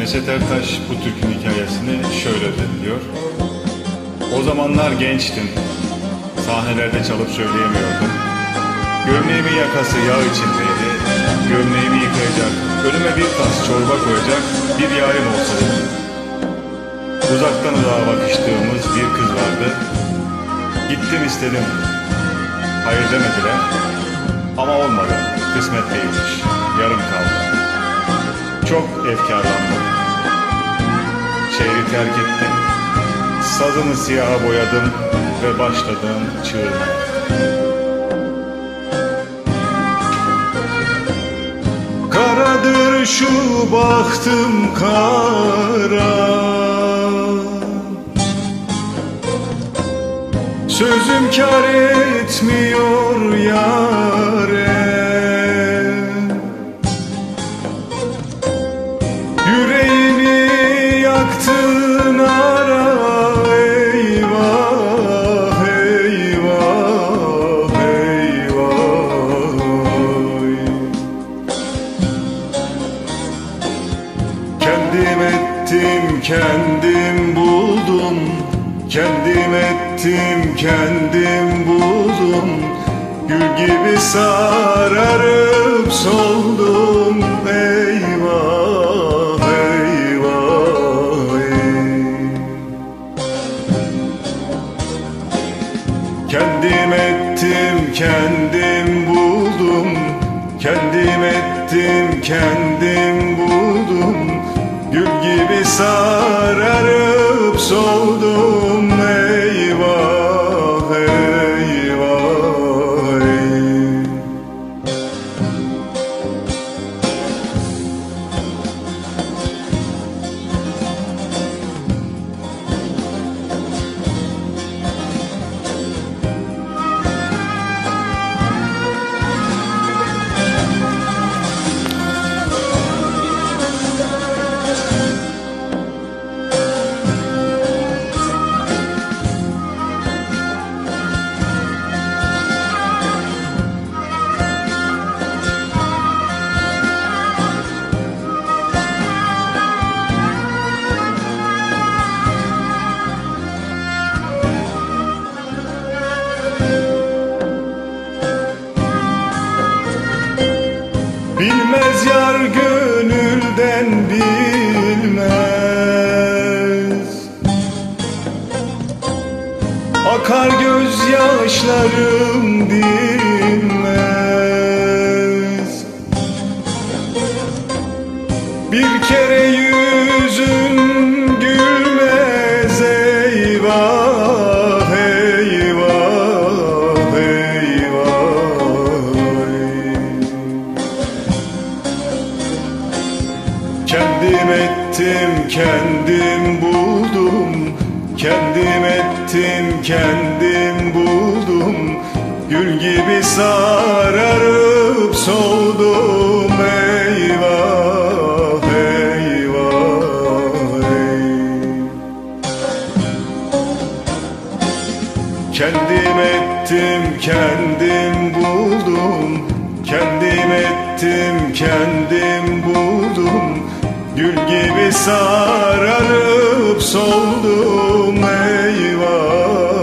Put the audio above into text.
Neşet Ertaş bu türkünün hikayesini şöyle özetliyor. O zamanlar gençtim. Sahnelerde çalıp söyleyemiyordum. Gömleğimin yakası yağ içindeydi. Gömleğimi yıkayacak, önüme bir tas çorba koyacak bir yarim olsa. Uzaktan uzağa bakıştığımız bir kız vardı. Gittim istedim. Hayır demediler. Ama olmadı. Kısmet değilmiş. Yarım kaldı. Çok efkarlandım. Şehri terk ettim. Sazımı siyaha boyadım ve başladım çığırmaya. Karadır şu bahtım kara Sözüm kar etmiyor yare Yüreğimi ara Eyvah eyvah eyvah. Kendim ettim, kendim buldum. Kendim ettim, kendim buldum. Gül gibi sararıp soldum. Eyvah, Kendim ettim, kendim buldum. Kendim ettim, kendim buldum. Gül gibi sararıp soldum Akar gözyaşlarım dinmez. Bir kere yüzün gülmez eyvah eyvah eyvah. Kendim ettim, kendim buldum Kendim ettim, kendim buldum. Gül gibi sararıp soldum Eyvah, eyvah. Kendim ettim, kendim buldum. Kendim ettim, kendim buldum Gül gibi sararıp soldum Eyvah,